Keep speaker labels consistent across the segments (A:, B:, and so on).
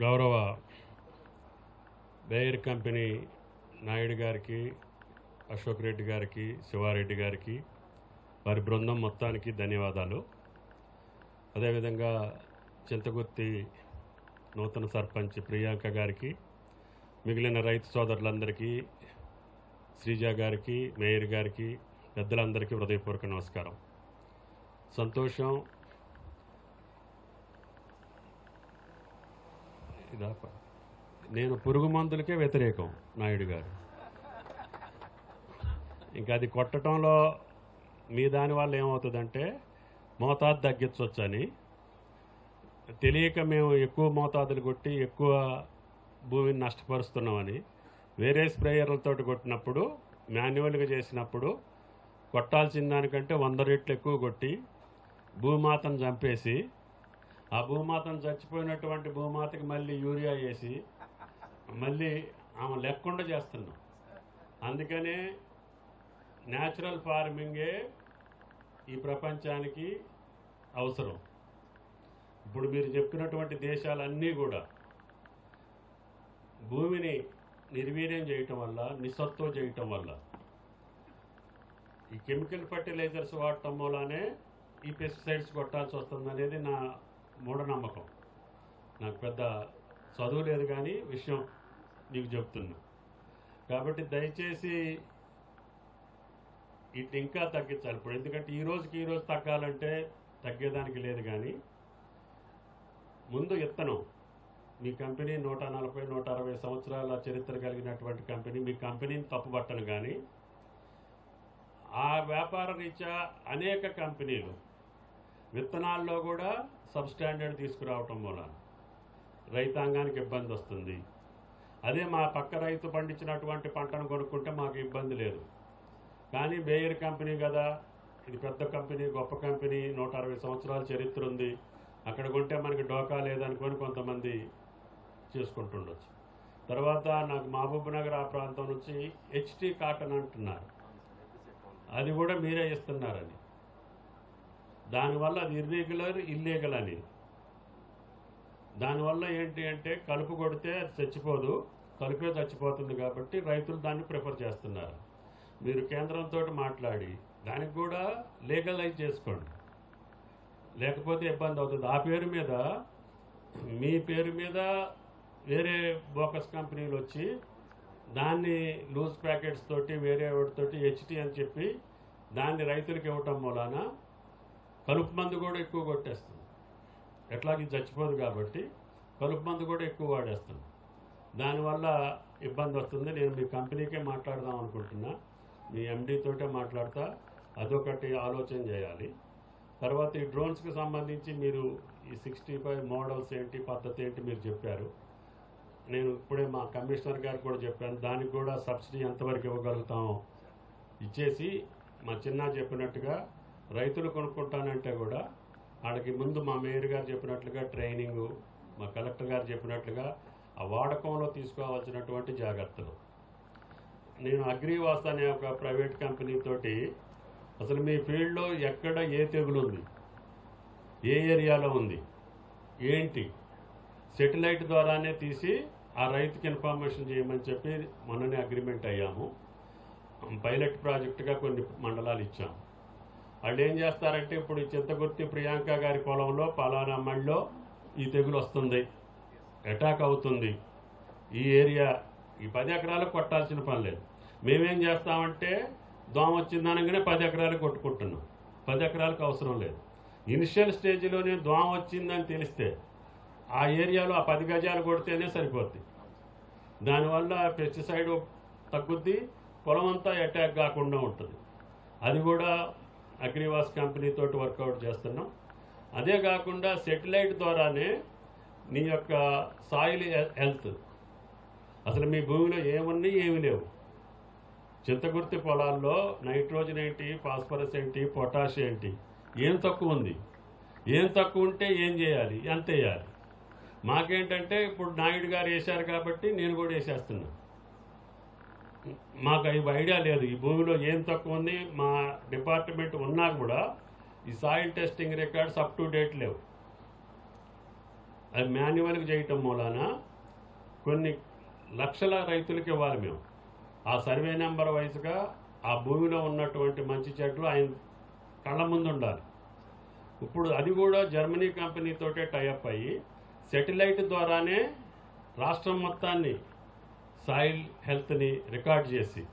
A: గౌరవ Bayer company Naidu గారికి అశోక్ రెడ్డి గారికి శివారెడ్డి గారికి వారి బృందం మొత్తానికి ధన్యవాదాలు. అదేవిధంగా చింతగుర్తి నూతన సర్పంచ్ ప్రియాంక గారికి మిగిలిన రైతు సోదరులందరికీ శ్రీజ గారికి మేయర్ గారికి పెద్దలందరికీ హృదయపూర్వక నమస్కారం. సంతోషం ఇదా నేను పురుగు మందులకే వ్యతిరేకం నాయుడు గారు. ఇంకా అది కొట్టడంలో మీ దాని వల్ల ఏమవుతుందంటే మోతాదు తగ్గించవచ్చని తెలియక మేము ఎక్కువ మోతాదులు కొట్టి ఎక్కువ భూమిని నష్టపరుస్తున్నామని. వేరే స్ప్రేయర్లతో కొట్టినప్పుడు మాన్యువల్గా చేసినప్పుడు కొట్టాల్సిన దానికంటే వంద రెట్లు ఎక్కువ కొట్టి భూమాతను చంపేసి ఆ భూమాతను చచ్చిపోయినటువంటి భూమాతకి మళ్ళీ యూరియా వేసి మళ్ళీ ఆమె లేకుండా చేస్తున్నాం. అందుకనే న్యాచురల్ ఫార్మింగే ఈ ప్రపంచానికి అవసరం. ఇప్పుడు మీరు చెప్పినటువంటి దేశాలన్నీ కూడా భూమిని నిర్వీర్యం చేయటం వల్ల నిస్సత్వం చేయటం వల్ల ఈ కెమికల్ ఫర్టిలైజర్స్ వాడటం మూలానే ఈ పెస్టిసైడ్స్ కొట్టాల్సి వస్తుంది అనేది నా మూఢనమ్మకం. నాకు పెద్ద చదువు లేదు కానీ విషయం నీకు చెప్తున్నా. కాబట్టి దయచేసి ఇటు ఇంకా తగ్గించాలి. ఇప్పుడు ఎందుకంటే ఈ రోజుకి ఈ రోజు తగ్గాలంటే తగ్గేదానికి లేదు కానీ ముందు ఇత్తనం. మీ కంపెనీ నూట నలభై నూట అరవై సంవత్సరాల చరిత్ర కలిగినటువంటి కంపెనీ. మీ కంపెనీని తప్పుపట్టను కానీ ఆ వ్యాపార రీత్యా అనేక కంపెనీలు విత్తనాల్లో కూడా సబ్ స్టాండర్డ్ తీసుకురావటం వలన రైతాంగానికి ఇబ్బంది వస్తుంది. అదే మా పక్క రైతు పండించినటువంటి పంటను కొనుక్కుంటే మాకు ఇబ్బంది లేదు. కానీ బేయర్ కంపెనీ కదా ఇది పెద్ద కంపెనీ గొప్ప కంపెనీ నూట అరవై సంవత్సరాల చరిత్ర ఉంది. అక్కడ కొంటే మనకి డోకా లేదనుకొని కొంతమంది చేసుకుంటుండొచ్చు. తర్వాత నాకు మహబూబ్ నగర్ ఆ ప్రాంతం నుంచి హెచ్టీ కాటన్ అంటున్నారు. అది కూడా మీరే ఇస్తున్నారని. దానివల్ల అది ఇర్రెగ్యులర్ ఇల్లీగల్ అని. దానివల్ల ఏంటి అంటే కలుపు కొడితే అది చచ్చిపోదు కలుపే చచ్చిపోతుంది కాబట్టి రైతులు దాన్ని ప్రిఫర్ చేస్తున్నారు. మీరు కేంద్రంతో మాట్లాడి దానికి కూడా లీగలైజ్ చేసుకోండి. లేకపోతే ఇబ్బంది అవుతుంది. ఆ పేరు మీద మీ పేరు మీద వేరే బోకస్ కంపెనీలు వచ్చి దాన్ని లూజ్ ప్యాకెట్స్ తోటి వేరే వాటితోటి హెచ్టీ అని చెప్పి దాన్ని రైతులకు ఇవ్వటం మూలాన కలుపు మందు కూడా ఎక్కువ కొట్టేస్తుంది. ఎట్లాగే చచ్చిపోదు కాబట్టి కలుపు మందు కూడా ఎక్కువ వాడేస్తుంది దానివల్ల ఇబ్బంది వస్తుంది. నేను మీ కంపెనీకే మాట్లాడదాం అనుకుంటున్నా. మీ ఎండీతోటే మాట్లాడతా. అదొకటి ఆలోచన చేయాలి. తర్వాత ఈ డ్రోన్స్కి సంబంధించి మీరు ఈ సిక్స్టీ ఫైవ్ మోడల్స్ ఏంటి పద్ధతి ఏంటి మీరు చెప్పారు. నేను ఇప్పుడే మా కమిషనర్ గారికి కూడా చెప్పాను. దానికి కూడా సబ్సిడీ ఎంతవరకు ఇవ్వగలుగుతాం? ఇచ్చేసి మా చిన్న చెప్పినట్టుగా రైతులు కొనుక్కుంటానంటే కూడా వాళ్ళకి ముందు మా మేయర్ గారు చెప్పినట్లుగా ట్రైనింగు మా కలెక్టర్ గారు చెప్పినట్లుగా ఆ వాడకంలో తీసుకోవాల్సినటువంటి జాగ్రత్తలు. నేను అగ్రివాస్ అనే ఒక ప్రైవేట్ కంపెనీ తోటి అసలు మీ ఫీల్డ్లో ఎక్కడ ఏ తెగులు ఉంది? ఏ ఏరియాలో ఉంది? ఏంటి? సెటిలైట్ ద్వారానే తీసి ఆ రైతుకి ఇన్ఫర్మేషన్ చేయమని చెప్పి మొన్ననే అగ్రిమెంట్ అయ్యాము. పైలట్ ప్రాజెక్టుగా కొన్ని మండలాలు ఇచ్చాము. వాళ్ళు ఏం చేస్తారంటే ఇప్పుడు ఈ చింతగుర్తి ప్రియాంక గారి పొలంలో పలానా మళ్ళలో ఈ తెగులు వస్తుంది. అటాక్ అవుతుంది. ఈ ఏరియా ఈ పది ఎకరాలకు కొట్టాల్సిన పని లేదు. మేమేం చేస్తామంటే దోమ వచ్చిందనగానే పది ఎకరాలు కొట్టుకుంటున్నాం. పది ఎకరాలకు అవసరం లేదు. ఇనిషియల్ స్టేజ్లోనే దోమ వచ్చిందని తెలిస్తే ఆ ఏరియాలో ఆ పది గజాలు కొడితేనే సరిపోద్ది. దానివల్ల పెస్టిసైడ్ తగ్గుద్ది పొలం అంతా అటాక్ కాకుండా ఉంటుంది. అది కూడా అగ్రివాస్ కంపెనీతో వర్కౌట్ చేస్తున్నాం. అదే కాకుండా సెటిలైట్ ద్వారానే నీ యొక్క సాయిల్ హెల్త్. అసలు మీ భూమిలో ఏమున్నాయి ఏమి లేవు. చింతగుర్తి పొలాల్లో నైట్రోజన్ ఏంటి ఫాస్ఫరస్ ఏంటి పొటాష్ ఏంటి ఏం తక్కువ ఉంది. ఏం తక్కువ ఉంటే ఏం చేయాలి ఎంత వేయాలి? మాకేంటంటే ఇప్పుడు నాయుడు గారు వేశారు కాబట్టి నేను కూడా వేసేస్తున్నాను మాకు అవి ఐడియా లేదు. ఈ భూమిలో ఏం తక్కువ ఉంది మా డిపార్ట్మెంట్ ఉన్నా కూడా ఈ soil testing records up to date లేవు. అది మాన్యువల్గా చేయటం మూలాన కొన్ని లక్షల రైతులకి ఇవ్వాలి మేము. ఆ సర్వే నెంబర్ వైజ్గా ఆ భూమిలో ఉన్నటువంటి మంచి చెట్లు ఆయన కళ్ళ ముందు ఉండాలి. ఇప్పుడు అది కూడా జర్మనీ కంపెనీతోటే టైఅప్ అయ్యి సెటిలైట్ ద్వారానే రాష్ట్రం మొత్తాన్ని సాయిల్ హెల్త్ని రికార్డ్ చేసి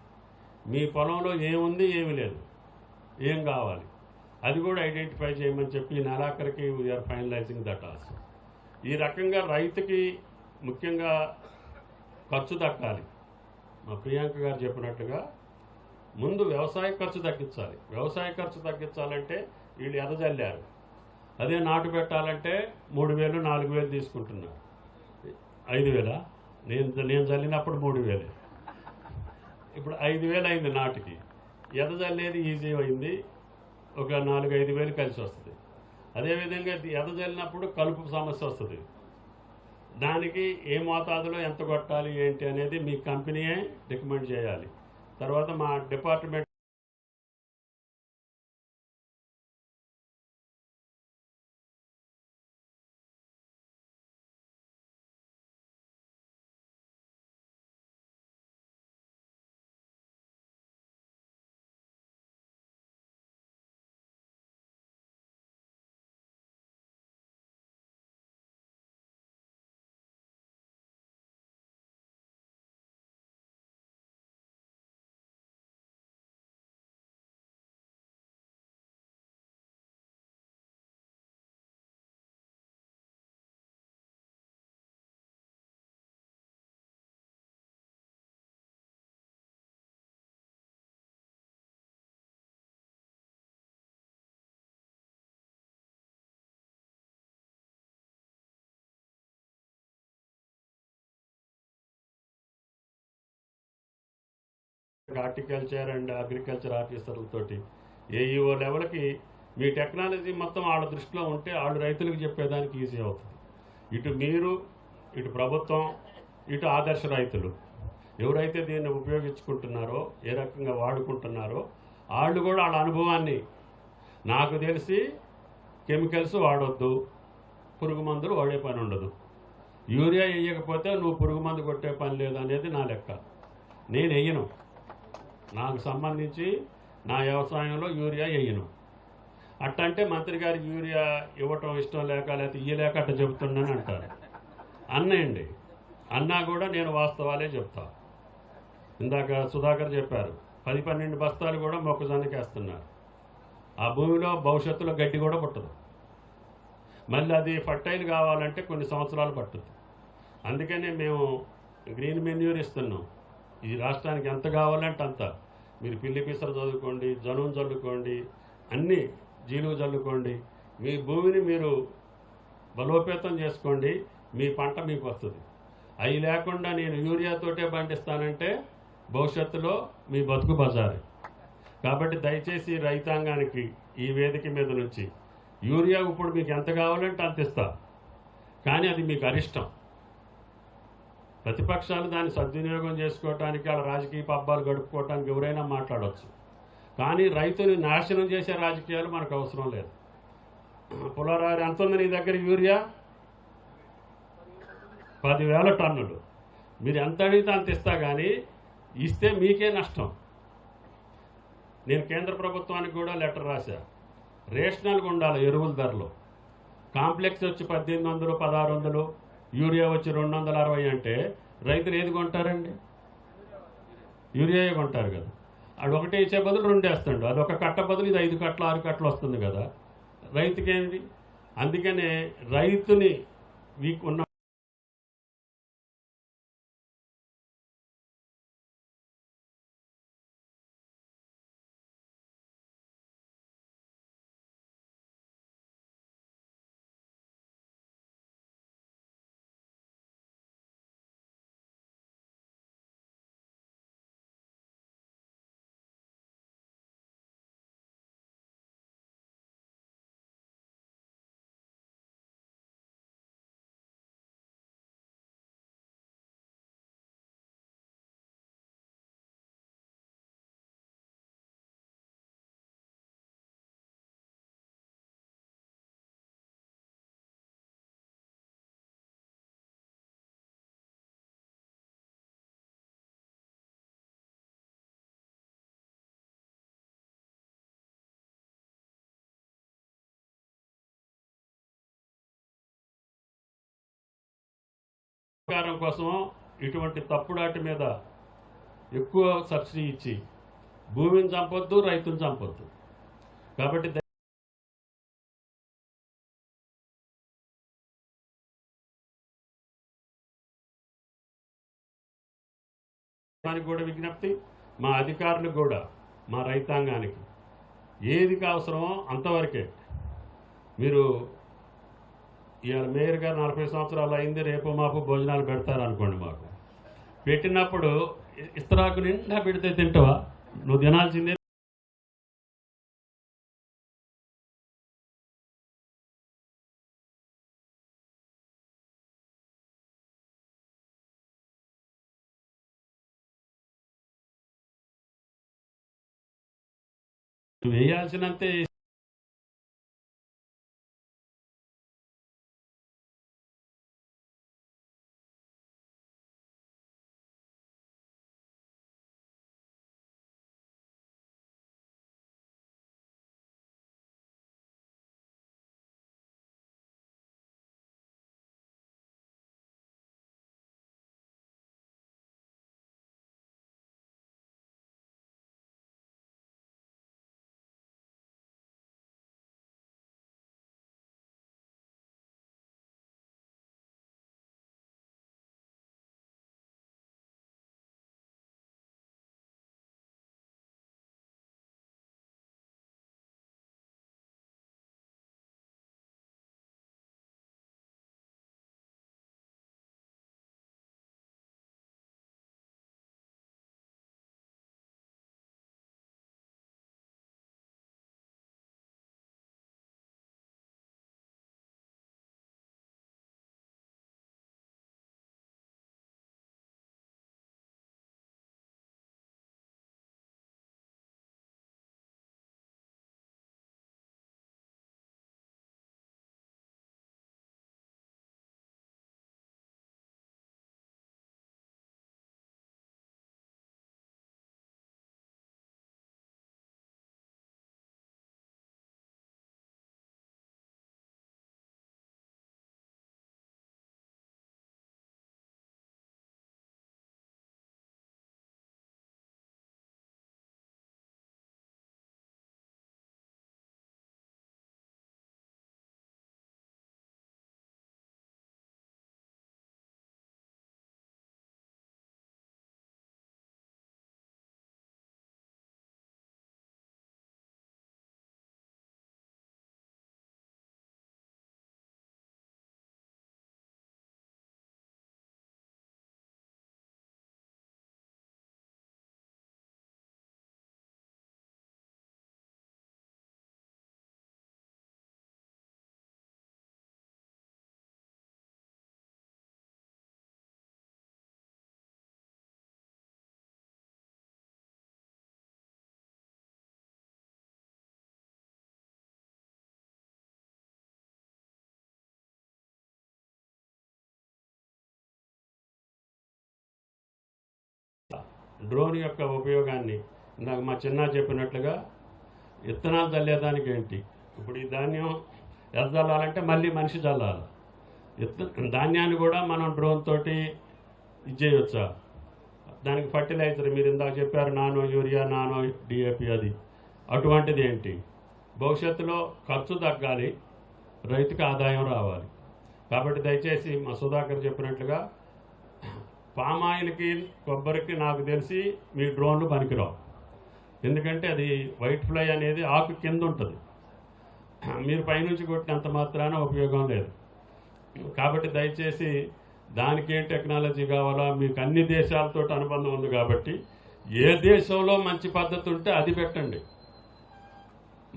A: మీ పొలంలో ఏముంది ఏమి లేదు. ఏం కావాలి? అది కూడా ఐడెంటిఫై చేయమని చెప్పి నెలాఖరికి we are finalising that also ఈ రకంగా రైతుకి ముఖ్యంగా ఖర్చు తగ్గాలి. మా ప్రియాంక గారు చెప్పినట్టుగా ముందు వ్యవసాయ ఖర్చు తగ్గించాలి. వ్యవసాయ ఖర్చు తగ్గించాలంటే వీళ్ళు ఎదజల్లారు అదే నాటు పెట్టాలంటే మూడు వేలు నాలుగు వేలు తీసుకుంటున్నారు. ఐదు వేలా? నేను నేను చల్లినప్పుడు మూడు వేలే. ఇప్పుడు ఐదు వేలు అయింది నాటుకి. ఎదజల్లేది ఈజీ అయింది. ఒక నాలుగు ఐదు వేలు కలిసి వస్తుంది. అదేవిధంగా ఎద చల్లినప్పుడు కలుపు సమస్య వస్తుంది. దానికి ఏ మోతాదులో ఎంత కొట్టాలి ఏంటి అనేది మీ కంపెనీయే రికమెండ్ చేయాలి. తర్వాత మా డిపార్ట్మెంట్ హార్టికల్చర్ అండ్ అగ్రికల్చర్ ఆఫీసర్లతోటి ఏఈఓ లెవెల్కి మీ టెక్నాలజీ మొత్తం వాళ్ళ దృష్టిలో ఉంటే వాళ్ళు రైతులకు చెప్పేదానికి ఈజీ అవుతుంది. ఇటు మీరు ఇటు ప్రభుత్వం ఇటు ఆదర్శ రైతులు. ఎవరైతే దీన్ని ఉపయోగించుకుంటున్నారో ఏ రకంగా వాడుకుంటున్నారో వాళ్ళు కూడా వాళ్ళ అనుభవాన్ని నాకు తెలిసి కెమికల్స్ వాడొద్దు పురుగు మందులు వాడే పని ఉండదు. యూరియా వేయకపోతే నువ్వు పురుగు మందు కొట్టే పని లేదు అనేది నా లెక్క. నేను వేయను. నాకు సంబంధించి నా వ్యవసాయంలో యూరియా వేయను. అట్టంటే మంత్రి గారికి యూరియా ఇవ్వటం ఇష్టం లేక లేకపోతే ఇయ్యలేక అట్ట చెబుతున్నాను అంటారు. అన్నయండి. అన్నా కూడా నేను వాస్తవాలే చెప్తా. ఇందాక సుధాకర్ చెప్పారు పది పన్నెండు బస్తాలు కూడా మొక్కజొన్నకి వేస్తున్నారు. ఆ భూమిలో భవిష్యత్తులో గడ్డి కూడా పుట్టదు. మళ్ళీ అది ఫర్టైల్ కావాలంటే కొన్ని సంవత్సరాలు పట్టుద్ది. అందుకనే మేము గ్రీన్ మెన్యూర్ ఇస్తున్నాం. ఈ రాష్ట్రానికి ఎంత కావాలంటే అంత. మీరు పిల్లి పిసర చదువుకోండి జనం చల్లుకోండి అన్నీ జీలుగు చల్లుకోండి. మీ భూమిని మీరు బలోపేతం చేసుకోండి మీ పంట మీకు వస్తుంది. అవి లేకుండా నేను యూరియాతోటే పండిస్తానంటే భవిష్యత్తులో మీ బతుకు బజారు. కాబట్టి దయచేసి రైతాంగానికి ఈ వేదిక మీద నుంచి యూరియా ఇప్పుడు మీకు ఎంత కావాలంటే అంత ఇస్తా. కానీ అది మీకు అరిష్టం. ప్రతిపక్షాలు దాన్ని సద్వినియోగం చేసుకోవటానికి వాళ్ళ రాజకీయ పబ్బాలు గడుపుకోవటానికి ఎవరైనా మాట్లాడవచ్చు కానీ రైతుని నాశనం చేసే రాజకీయాలు మనకు అవసరం లేదు. పులరారు ఎంత ఉంది నీ దగ్గర యూరియా? పదివేల టన్నులు. మీరు ఎంత అడిగితే అంత ఇస్తా కానీ ఇస్తే మీకే నష్టం. నేను కేంద్ర ప్రభుత్వానికి కూడా లెటర్ రాశా. రేషనల్గా ఉండాలి ఎరువుల ధరలు. కాంప్లెక్స్ వచ్చి పద్దెనిమిది వందలు పదహారు వందలు. యూరియా వచ్చి రెండు వందల అరవై అంటే రైతులు ఏది కొంటారండి? యూరియా కొంటారు కదా. అది ఒకటి ఇచ్చే బదులు రెండు వేస్తాడు. అది ఒక కట్ట బదులు ఇది ఐదు కట్టలు ఆరు కట్టలు వస్తుంది కదా. రైతుకేంటి అందుకనే రైతుని వీక్ ఉన్న ఉపకారం కోసం ఇటువంటి తప్పుడాటి మీద ఎక్కువ సబ్సిడీ ఇచ్చి భూమిని చంపొద్దు రైతుని చంపొద్దు. కాబట్టి దానికి కూడా విజ్ఞప్తి మా అధికారులకు కూడా మా రైతాంగానికి ఏది అవసరమో అంతవరకే. మీరు ఇవాళ మేయర్ గారు నలభై సంవత్సరాలు అయింది రేపు మాపు భోజనాలు పెడతారు అనుకోండి మాకు. పెట్టినప్పుడు ఇ- ఇస్తరాకు నిండా పెడితే తింటావా? నువ్వు తినాల్సిందే. నువ్వు వేయాల్సినంతే డ్రోన్ యొక్క ఉపయోగాన్ని నాకు మా చిన్న చెప్పినట్లుగా విత్తనాలు చల్లేదానికి ఏంటి? ఇప్పుడు ఈ ధాన్యం ఎలా చల్లాలంటే మళ్ళీ మనిషి చల్లాలి. విత్త ధాన్యాన్ని కూడా మనం డ్రోన్ తోటి ఇచ్చేయొచ్చా దానికి ఫర్టిలైజర్ మీరు ఇందాక చెప్పారు నానో యూరియా నానో డిఏపి అది. అటువంటిది ఏంటి? భవిష్యత్తులో ఖర్చు తగ్గాలి రైతుకి ఆదాయం రావాలి. కాబట్టి దయచేసి మా సుధాకర్ చెప్పినట్లుగా పామాయిల్కి కొబ్బరికి నాకు తెలిసి మీ డ్రోన్లు పనికిరావు. ఎందుకంటే అది వైట్ ఫ్లై అనేది ఆకు కింద ఉంటుంది. మీరు పైనుంచి కొట్టినంత మాత్రాన ఉపయోగం లేదు. కాబట్టి దయచేసి దానికి ఏం టెక్నాలజీ కావాలా మీకు అన్ని దేశాలతో అనుబంధం ఉంది కాబట్టి ఏ దేశంలో మంచి పద్ధతి ఉంటే అది పెట్టండి.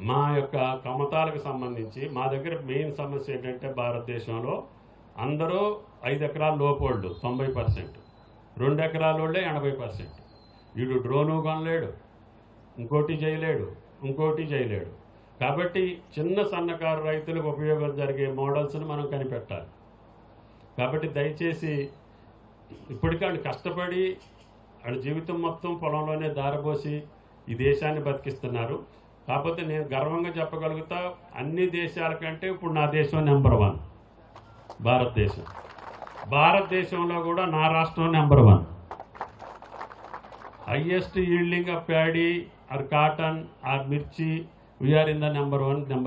A: మా యొక్క కమతాలకు సంబంధించి మా దగ్గర మెయిన్ సమస్య ఏంటంటే భారతదేశంలో అందరూ ఐదు ఎకరాల లోపోళ్ళు తొంభై పర్సెంట్. రెండు ఎకరాల వాళ్ళే ఎనభై పర్సెంట్. వీడు డ్రోను కొనలేడు ఇంకోటి చేయలేడు ఇంకోటి చేయలేడు. కాబట్టి చిన్న సన్నకారు రైతులకు ఉపయోగం జరిగే మోడల్స్ని మనం కనిపెట్టాలి. కాబట్టి దయచేసి ఇప్పటికీ వాళ్ళు కష్టపడి వాళ్ళ జీవితం మొత్తం పొలంలోనే దారబోసి ఈ దేశాన్ని బతికిస్తున్నారు. కాకపోతే నేను గర్వంగా చెప్పగలుగుతా అన్ని దేశాల కంటే ఇప్పుడు నా దేశం నెంబర్ వన్ భారతదేశం. భారతదేశంలో కూడా నా రాష్ట్రం number one. Highest yielding of paddy or cotton or mirchi we are in the number one number